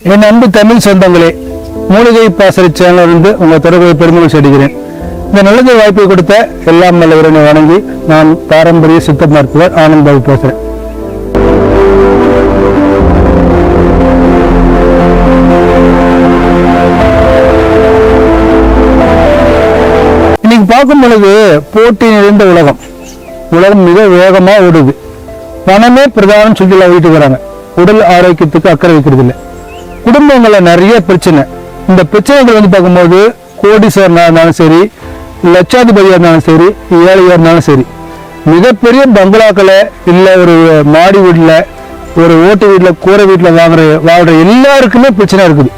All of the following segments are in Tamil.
என் அன்பு தமிழ் சொந்தங்களே மூலிகை பாசறை சேனல் இருந்து உங்கள் தொடர்பை பெருமளவு செடுகிறேன் இந்த நல்லது வாய்ப்பை கொடுத்த எல்லாம் நல்ல இறைவனை வணங்கி நான் பாரம்பரிய சித்த மருத்துவர் ஆனந்த் பாபு இன்னைக்கு பார்க்கும் பொழுது போட்டி நிறைந்த உலகம். உலகம் மிக வேகமா ஓடுது. பணமே பிரதானம் சுற்றுலா வீட்டுக்கு வராங்க. உடல் ஆரோக்கியத்துக்கு அக்கறை வைக்கிறது இல்லை குடும்பங்களில் நிறைய பிரச்சனை. இந்த பிரச்சனைகள் வந்து பார்க்கும்போது கோடீஸ்வரனாக இருந்தாலும் சரி லட்சாதிபதியாக இருந்தாலும் சரி ஏழையாக இருந்தாலும் சரி மிகப்பெரிய பங்களாக்களை இல்லை ஒரு மாடி வீட்டில் ஒரு ஓட்டு வீட்டில் கூரை வீட்டில் வாங்குற வாழ்கிற எல்லாருக்குமே பிரச்சனை இருக்குது.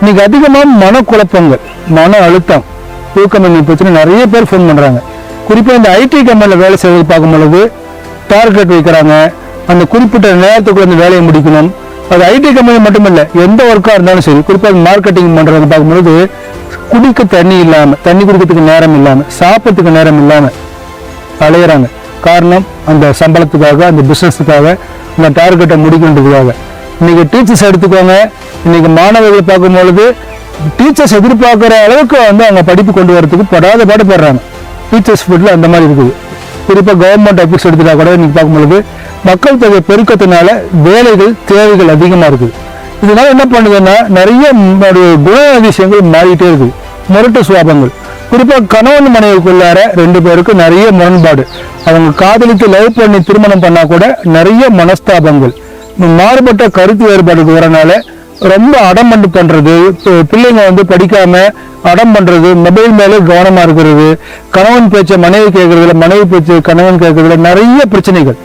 இன்றைக்கி அதிகமாக மனக்குழப்பங்கள் மன அழுத்தம் தூக்கமின்மை பிரச்சனை நிறைய பேர் ஃபோன் பண்ணுறாங்க குறிப்பாக இந்த ஐடி கம்பெனியில் வேலை செய்வது பார்க்கும் பொழுது டார்கெட் வைக்கிறாங்க. அந்த குறிப்பிட்ட நேரத்துக்குள்ள அந்த வேலையை முடிக்கணும். அது ஐடி கம்பெனி மட்டுமல்ல எந்த ஒர்க்காக இருந்தாலும் சரி குறிப்பாக மார்க்கெட்டிங் பண்ணுறது பார்க்கும்பொழுது குடிக்க தண்ணி இல்லாமல் தண்ணி குடிக்கிறதுக்கு நேரம் இல்லாமல் சாப்பிட்றதுக்கு நேரம் இல்லாமல் அலையிறாங்க. காரணம் அந்த சம்பளத்துக்காக அந்த பிஸ்னஸுக்காக அந்த டார்கெட்டை முடிக்கின்றதுக்காக இன்றைக்கி டீச்சர்ஸ் எடுத்துக்கோங்க இன்னைக்கு மாணவர்கள் பார்க்கும்பொழுது டீச்சர்ஸ் எதிர்பார்க்குற அளவுக்கு வந்து அவங்க படிப்பு கொண்டு வரதுக்கு படாத பாடுபடுறாங்க. டீச்சர்ஸ் ஃபீல்டில் அந்த மாதிரி இருக்குது. குறிப்பாக கவர்மெண்ட் ஆஃபீஸ் எடுத்துட்டா கூட நீங்கள் பார்க்கும் பொழுது மக்கள் தொகை பெருக்கத்தினால வேலைகள் தேவைகள் அதிகமாக இருக்குது இதனால் என்ன பண்ணுதுன்னா நிறைய குணாதிசயங்கள் மாறிட்டே இருக்குது முரட்டு சுவாபங்கள் குறிப்பாக கணவன் மனைவிக்குள்ளார ரெண்டு பேருக்கும் நிறைய முரண்பாடு. அவங்க காதலித்து லவ் பண்ணி திருமணம் பண்ணால் கூட நிறைய மனஸ்தாபங்கள். மாறுபட்ட கருத்து வேறுபாடுக்கு வரனால ரொம்ப அடம்பண்டு பண்ணுறது பி- பிள்ளைங்க வந்து படிக்காம அடம் பண்ணுறது மொபைல் மேலே கவனமாக இருக்கிறது கணவன் பேச்ச மனைவி கேட்கறதுல மனைவி பேச்சு கணவன் கேட்கறதுல நிறைய பிரச்சனைகள்.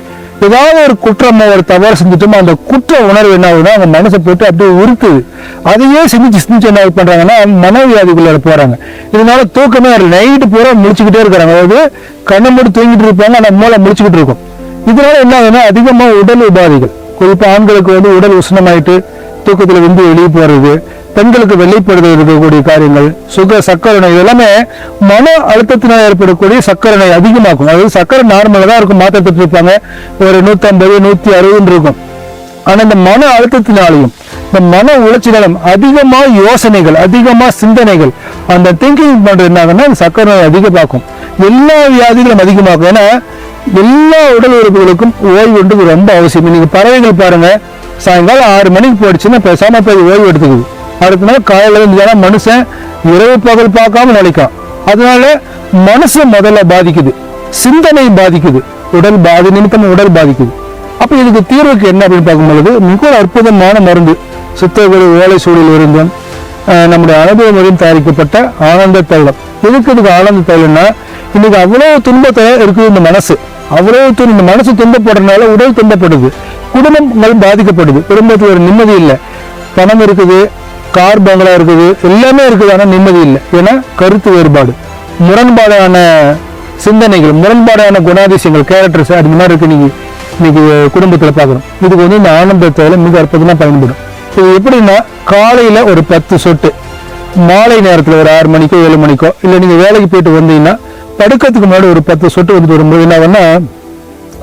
ஏதாவது ஒரு குற்றமோ ஒரு தவறு செஞ்சுட்டோமோ அந்த குற்ற உணர்வு என்ன ஆகுதுன்னா அவங்க மனசை போட்டு அப்படியே உறுத்துது அதையே சிந்திச்சு சிந்திச்சு என்ன பண்ணுறாங்கன்னா மனவியாதிக்குள்ளே போகிறாங்க இதனால தூக்கமே நைட்டு பூரா முடிச்சுக்கிட்டே இருக்கிறாங்க. அதாவது கண்ணை மூடி தூங்கிட்டு இருப்பாங்க ஆனால் மூளை முடிச்சுக்கிட்டு இருக்கும். இதனால என்ன ஆகுதுன்னா அதிகமாக உடல் உபாதைகள். குறிப்பாக ஆண்களுக்கு வந்து உடல் உஷ்ணமாயிட்டு தூக்கத்தில் விந்து வெளியே போறது பெண்களுக்கு வெளிப்படுதல் இருக்கக்கூடிய காரியங்கள் சுக சக்கரை நோய் இதெல்லாமே மன அழுத்தத்தினால் ஏற்படக்கூடிய சக்கரை நோய் அதிகமாக்கும் அதாவது சக்கரை நார்மலாக தான் இருக்கும். மாத்திரை இருப்பாங்க ஒரு நூற்றம்பது நூற்றி அறுபதுன்னு இருக்கும். ஆனால் இந்த மன அழுத்தத்தினாலையும் இந்த மன உளைச்சலும் அதிகமாக யோசனைகள் அதிகமாக சிந்தனைகள் அந்த திங்கிங் பண்ணுறது என்ன சக்கரை நோய் அதிகமாக்கும். எல்லா வியாதிகளும் அதிகமாகும் ஏன்னா எல்லா உடல் உறுப்புகளுக்கும் ஓய்வுன்றது ரொம்ப அவசியம். நீங்கள் பறவைகள் பாருங்கள் சாயங்காலம் ஆறு மணிக்கு போயிடுச்சுன்னா பேசாமல் போய் ஓய்வு எடுத்துக்குது அடுத்த நாள் காலையில் இருந்து மனுஷன் இரவு பகல் பார்க்காம நினைக்கான். அதனால மனசு முதல்ல பாதிக்குது. சிந்தனை பாதிக்குது. உடல் பாதி நிமித்தம் உடல் பாதிக்குது. அப்போ இதுக்கு தீர்வுக்கு என்ன அப்படின்னு பார்க்கும்பொழுது மிக அற்புதமான மருந்து. சித்தகுரு ஓலை சூழல் இருந்தும் நம்முடைய அனுபவ தயாரிக்கப்பட்ட ஆனந்த தைலம். எதுக்கு இதுக்கு ஆனந்த தைலம்னா இன்னைக்கு அவ்வளோ துன்பத்தை இருக்குது இந்த மனசு. அவ்வளவு இந்த மனசு துன்பப்படுறதுனால உடல் துன்பப்படுது. குடும்பங்கள் பாதிக்கப்படுது. குடும்பத்தில் ஒரு நிம்மதி இல்லை. பணம் இருக்குது கார் பங்களா இருக்குது எல்லாமே இருக்குது ஆனால் நிம்மதி இல்லை. ஏன்னா கருத்து வேறுபாடு. முரண்பாடான சிந்தனைகள் முரண்பாடான குணாதிசயங்கள் கேரக்டர்ஸ் அது மாதிரி இருக்கு நீங்க இன்னைக்கு குடும்பத்தில் பார்க்கணும். இதுக்கு வந்து இந்த ஆனந்தத்தால மிக அற்புதமாக பயன்படும். இது எப்படின்னா காலையில ஒரு பத்து சொட்டு மாலை நேரத்தில் ஒரு ஆறு மணிக்கோ ஏழு மணிக்கோ இல்லை நீங்கள் வேலைக்கு போயிட்டு வந்தீங்கன்னா படுக்கிறதுக்கு முன்னாடி ஒரு பத்து சொட்டு வந்துட்டு வரும்போது என்ன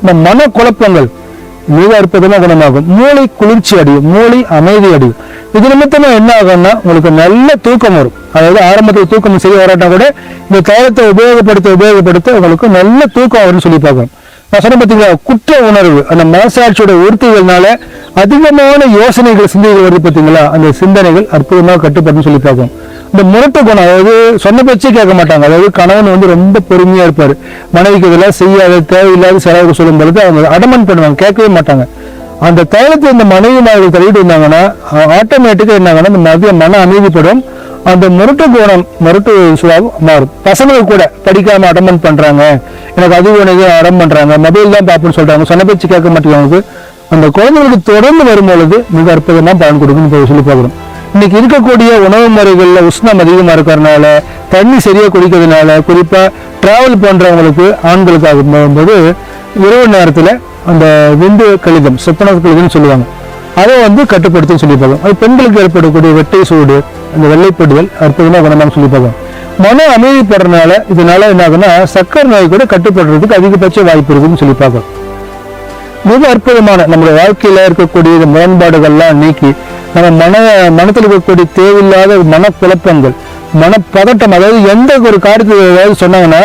இந்த மன குழப்பங்கள் மிக இருப்பதெல்லாம் குணமாகும். மூளை குளிர்ச்சி அடையும் மூளை அமைதி அடையும். இது நிமித்தமா என்ன ஆகும்னா உங்களுக்கு நல்ல தூக்கம் வரும். அதாவது ஆரம்பத்தில் தூக்கம் செய்ய வராட்டா கூட இந்த தைலத்தை உபயோகப்படுத்த உபயோகப்படுத்த உங்களுக்கு நல்ல தூக்கம் வரும்னு சொல்லி பார்க்கணும் நான் சொன்ன பார்த்தீங்களா குற்ற உணர்வு அந்த மனசாட்சியோட உறுத்துகள்னால அதிகமான யோசனைகள் சிந்தனைகள் வருது பார்த்தீங்களா அந்த சிந்தனைகள் அற்புதமாக கட்டுப்பட்டுன்னு சொல்லி பார்க்கணும் இந்த முரட்டு குணம் அதாவது சொன்ன பேச்சே கேட்க மாட்டாங்க. அதாவது கணவன் வந்து ரொம்ப பொறுமையா இருப்பாரு. மனைவிக்கு இதெல்லாம் செய்யாத தேவையில்லாத செலவுக்கு சொல்லும் பொழுது அவங்க அடமன் பண்ணுவாங்க கேட்கவே மாட்டாங்க. அந்த தைலத்தை இந்த மனைவி மார்கள் தள்ளிட்டு இருந்தாங்கன்னா ஆட்டோமேட்டிக்கா என்னாங்கன்னா இந்த மதிய மன அமைதிப்படும். அந்த முரட்டு குணம் முரட்டு சுபாவம் மாறும். பசங்களுக்கு கூட படிக்காம அடமன் பண்றாங்க. எனக்கு அது வேணும் அடம் பண்றாங்க. மொபைல் தான் பார்ப்போம்னு சொல்றாங்க. சொன்ன பேச்சு கேட்க மாட்டேங்கிறாங்க. அந்த குழந்தைகளுக்கு தொடர்ந்து வரும்பொழுது மிக அற்புதமா பலன் கொடுக்குன்னு சொல்லி பார்க்குறோம். இன்னைக்கு இருக்கக்கூடிய உணவு முறைகளில் உஷ்ணம் அதிகமா இருக்கிறதுனால தண்ணி சரியா குடிக்கிறதுனால குறிப்பாக ட்ராவல் பண்ணுறவங்களுக்கு ஆண்களுக்கு ஆகும்போது இரவு நேரத்துல அந்த விந்து கழிதம் சொப்பன கழிதம்னு சொல்லுவாங்க. அதை வந்து கட்டுப்படுத்தி சொல்லி அது பெண்களுக்கு ஏற்படக்கூடிய வெட்டை சூடு அந்த வெள்ளைப்படுதல் அற்புதமாக குணமாக சொல்லி பார்க்கணும் மன அமைதிப்படுறதுனால இதனால என்ன ஆகுதுன்னா சக்கரை நோய் கூட கட்டுப்படுறதுக்கு அதிகபட்ச வாய்ப்பு இருக்குன்னு சொல்லி மிக அற்புதமான நம்முடைய வாழ்க்கையில இருக்கக்கூடிய முரண்பாடுகள்லாம் நீக்கி நம்ம மன மனத்தில் இருக்கக்கூடிய தேவையில்லாத மனக்குழப்பங்கள் மனப்பதட்டம் அதாவது எந்த ஒரு காரியத்தை ஏதாவது சொன்னாங்கன்னா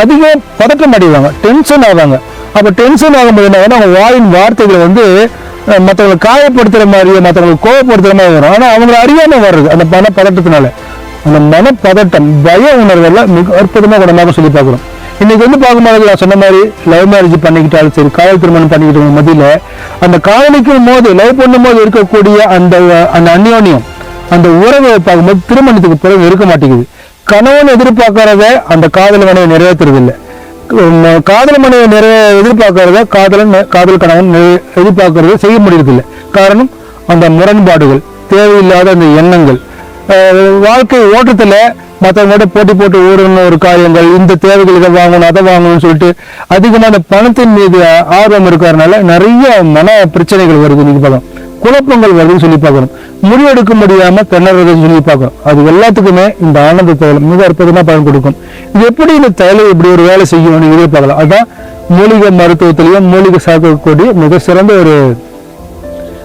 அதிகம் பதட்டம் அடைவாங்க டென்ஷன் ஆவாங்க. அப்போ டென்ஷன் ஆகும்போது என்ன அவங்க வாயின் வார்த்தைகள் வந்து மற்றவங்களை காயப்படுத்துகிற மாதிரியோ மற்றவங்களை கோவப்படுத்துகிற மாதிரி வரும். ஆனால் அவங்களை அறியாமல் வர்றது அந்த மனப்பதட்டத்தினால. அந்த மனப்பதட்டம் பய உணர்வெல்லாம் மிக அற்புதமாக குணமாக சொல்லி பார்க்குறோம். இன்னைக்கு வந்து பார்க்கும்போது நான் சொன்ன மாதிரி லவ் மேரேஜ் பண்ணிக்கிட்டாலும் சரி காதல் திருமணம் பண்ணிக்கிட்டவங்க மதியில் அந்த காதலிக்கும் போது லவ் பண்ணும்போது இருக்கக்கூடிய அந்த அந்த அந்யோன்யம் அந்த உறவை பார்க்கும்போது திருமணத்துக்கு பிறகு இருக்க மாட்டேங்குது. கணவன் எதிர்பார்க்கறத அந்த காதல் மனைவை நிறைவேற்றுறதில்லை. காதல் மனைவி நிறைய எதிர்பார்க்கறத காதலன் காதல் கணவன் நிறைவே- எதிர்பார்க்கறத செய்ய முடியறதில்லை. காரணம் அந்த முரண்பாடுகள் தேவையில்லாத அந்த எண்ணங்கள். வாழ்க்கை ஓட்டத்தில் மற்றவங்களோட போட்டி போட்டு ஓடணும் ஒரு காரியங்கள் இந்த தேவைகள் இதை வாங்கணும் அதை வாங்கணும்னு சொல்லிட்டு அதிகமாக அந்த பணத்தின் மீது ஆர்வம் இருக்கிறதுனால நிறைய மன பிரச்சனைகள் வருது நீங்க பார்க்கலாம். குழப்பங்கள் வருதுன்னு சொல்லி பார்க்கணும். முடிவெடுக்க முடியாம திணறதுன்னு சொல்லி பார்க்கணும். அது எல்லாத்துக்குமே இந்த ஆனந்த தைலம் மிக அற்புதமா பயன் கொடுக்கும். இது எப்படி இந்த தைலம் இப்படி ஒரு வேலை செய்யணும்னு இதே பார்க்கலாம். அதான் மூலிகை மருத்துவத்திலையும் மூலிகை சாக்கக்கூடிய மிக சிறந்த ஒரு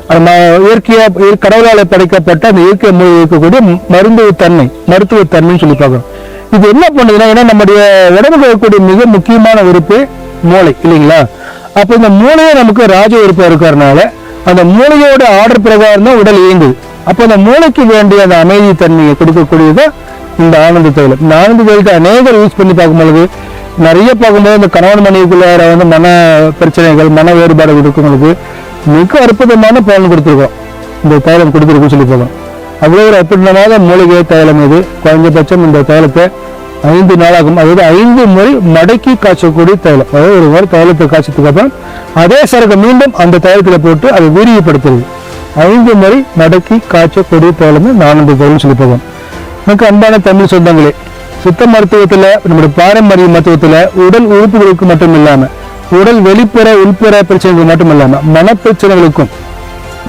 நம்ம இயற்கையா இயற்- கடவுளால படைக்கப்பட்ட அந்த இயற்கை மொழி இருக்கக்கூடிய மருந்து தன்மை மருத்துவ தன்மைன்னு சொல்லி பார்க்கணும் இது என்ன பண்ணுதுன்னா ஏன்னா நம்முடைய உடம்புல இருக்கக்கூடிய மிக முக்கியமான உறுப்பு மூளை இல்லைங்களா? அப்ப இந்த மூளையே நமக்கு ராஜ உறுப்பா இருக்கிறதுனால அந்த மூளையோட ஆர்டர் பிரகாரம் தான் உடல் இயங்குது. அப்ப அந்த மூளைக்கு வேண்டிய அந்த அமைதி தன்மையை கொடுக்கக்கூடியது இந்த ஆனந்த தைலம் இந்த ஆனந்த தைலத்தை அநேகர் யூஸ் பண்ணி பார்க்கும்பொழுது நிறைய பார்க்கும்போது இந்த கணவன் மனைவிக்குள்ளார வந்து மன பிரச்சனைகள் மன வேறுபாடு இருக்கவங்களுக்கு மிக அற்புதமான பலன் கொடுத்துருக்கோம். இந்த தைலம் கொடுத்துருக்குன்னு சொல்லி போகலாம் அவ்வளோ ஒரு அற்புதமான மூலிகை தைலம் இது. குறைஞ்சபட்சம் இந்த தைலத்தை ஐந்து நாளாகும். அதாவது ஐந்து முறை மடக்கி காய்ச்சக்கூடிய தைலம். அதாவது ஒரு முறை தைலத்தை காய்ச்சதுக்கு அப்புறம் அதே சரக்கு மீண்டும் அந்த தைலத்தில் போட்டு அதை வீரியப்படுத்துறது ஐந்து முறை மடக்கி காய்ச்சக்கூடிய தைலம் இந்த ஆனந்த தைலம் சொல்லி போகும் எனக்கு அன்பான தமிழ் சொந்தங்களே சித்த மருத்துவத்தில் நம்முடைய பாரம்பரிய மருத்துவத்தில் உடல் உறுப்புகளுக்கு மட்டும் இல்லாமல் உடல் வெளிப்புற உள்புற பிரச்சனைகள் மட்டும் இல்லாம மனப்பிரச்சனைகளுக்கும்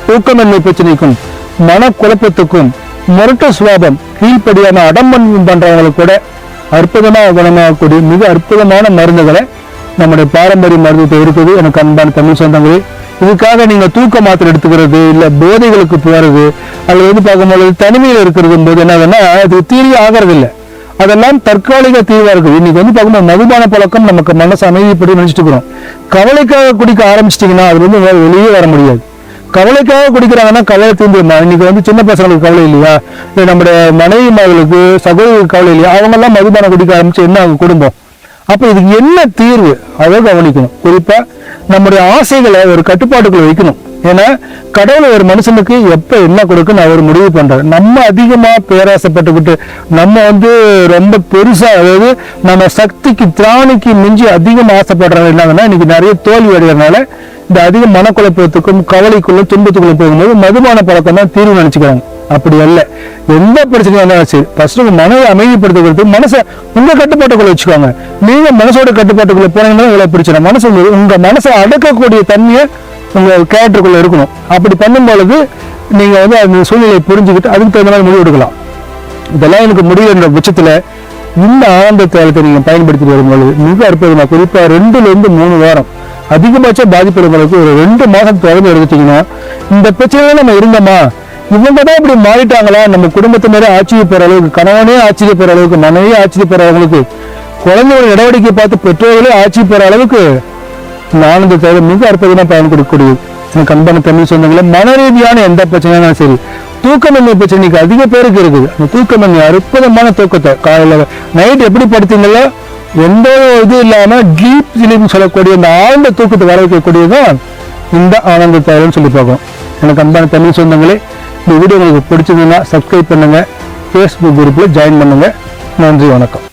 தூக்கமின்மை பிரச்சனைக்கும் மனக்குழப்பத்துக்கும் முரட்ட சுவாபம் கீழ்ப்படியான அடம்பன் பண்றவங்களுக்கு கூட அற்புதமாக குணமாகக்கூடிய மிக அற்புதமான மருந்துகளை நம்முடைய பாரம்பரிய மருத்துவத்தை இருக்குது எனக்கு அன்பான தமிழ் சொந்தங்களே. இதுக்காக நீங்கள் தூக்க மாத்திரை எடுத்துக்கிறது இல்லை போதைகளுக்கு போகிறது அல்லது வந்து பார்க்கும்போது தனிமையில் இருக்கிறது போது என்னதுன்னா அது தீர்வு ஆகிறது இல்லை அதெல்லாம் தற்காலிக தீர்வாக இருக்குது இன்னைக்கு வந்து பார்க்கும்போது மதுபான பழக்கம் நமக்கு மனசு அமைதிப்படி நினச்சிட்டு இருக்கிறோம் கவலைக்காக குடிக்க ஆரம்பிச்சிட்டிங்கன்னா அது வந்து வெளியே வர முடியாது. கவலைக்காக குடிக்கிறாங்கன்னா கவலை தீர்ந்துருமா? இன்னைக்கு வந்து சின்ன பசங்களுக்கு கவலை இல்லையா? இல்லை நம்முடைய மனைவி மகளுக்கு சகோதரிக்கு கவலை இல்லையா? அவங்கெல்லாம் மதுபானம் குடிக்க ஆரம்பிச்சு என்ன ஆகும் குடும்பம்? அப்போ இதுக்கு என்ன தீர்வு? அதை கவனிக்கணும். குறிப்பாக நம்முடைய ஆசைகளை ஒரு கட்டுப்பாட்டுக்குள்ள வைக்கணும். ஏன்னா கடவுள் ஒரு மனுஷனுக்கு எப்ப என்ன கொடுக்குன்னு அவர் முடிவு பண்றாரு. நம்ம அதிகமா பேராசைப்பட்டுக்கிட்டு நம்ம வந்து ரொம்ப பெருசா அதாவது நம்ம சக்திக்கு திராணிக்கு மிஞ்சி அதிகமா ஆசைப்படுறவங்க இல்லாதனா இன்னைக்கு நிறைய தோல்வி அடைகிறதுனால இந்த அதிக மனக்குழப்பத்துக்கும் கவலைக்குள்ள துன்பத்துக்குள்ள போகும்போது மதுமான பழக்கம் தான் தீர்வு நினைச்சுக்கிறாங்க. அப்படி அல்ல. எந்த பிரச்சனையும் இருந்தாலும் சரி ஃபர்ஸ்ட் உங்க மனதை அமைதிப்படுத்துறதுக்கு மனசை உங்க கட்டுப்பாட்டுக்குள்ள வச்சுக்கோங்க. நீங்க மனசோட கட்டுப்பாட்டுக்குள்ள போனீங்கன்னா உங்களை பிரச்சனை மனசு உங்க மனசை அடக்கக்கூடிய தன்மையை உங்கள் கேரக்டருக்குள்ளே இருக்கணும். அப்படி பண்ணும் பொழுது நீங்கள் வந்து அந்த சூழ்நிலையை புரிஞ்சுக்கிட்டு அதுக்கு தகுந்த மாதிரி முடிவு எடுக்கலாம். இதெல்லாம் எனக்கு முடியலன்ற பட்சத்தில் இந்த ஆனந்த தேலத்தை நீங்கள் பயன்படுத்தி வரும்பொழுது மிக அற்புதமாக குறிப்பாக ரெண்டுலேருந்து மூணு வாரம் அதிகபட்ச பாதிப்பு ஒரு ரெண்டு மாதம் தொடர்ந்து எடுத்துட்டீங்கன்னா இந்த பிரச்சனையில நம்ம இருந்தோமா? இவங்க தான் இப்படி மாறிட்டாங்களா? நம்ம குடும்பத்தினரே ஆச்சரியப்படுற அளவுக்கு கணவனே ஆச்சரியப்படுற அளவுக்கு மனைவியே ஆச்சரியப்படுற அளவுக்கு குழந்தையோட நடவடிக்கை பார்த்து பெற்றோர்களே ஆச்சரியப்படுற அளவுக்கு இந்த தேவை மிக அற்புதமாக பயன் கொடுக்கக்கூடியது. எனக்கு அன்பான தமிழ் சொந்தங்களே மன ரீதியான எந்த பிரச்சனையாலும் சரி தூக்கமின்மை பிரச்சனைக்கு அதிக பேருக்கு இருக்குது. அந்த தூக்கமின்மை அற்புதமான தூக்கத்தை காலையில் நைட் எப்படி படுத்தீங்களோ எந்த இது இல்லாமல் டீப் ஸ்லீப்னு சொல்லக்கூடிய அந்த ஆழ்ந்த தூக்கத்தை வர வைக்கக்கூடியதான் இந்த ஆனந்த தேவைன்னு சொல்லி பார்க்கணும் எனக்கு அன்பான தமிழ் சொந்தங்களே இந்த வீடியோ உங்களுக்கு பிடிச்சதுன்னா சப்ஸ்கிரைப் பண்ணுங்கள் ஃபேஸ்புக் குரூப்பில் ஜாயின் பண்ணுங்கள் நன்றி வணக்கம்.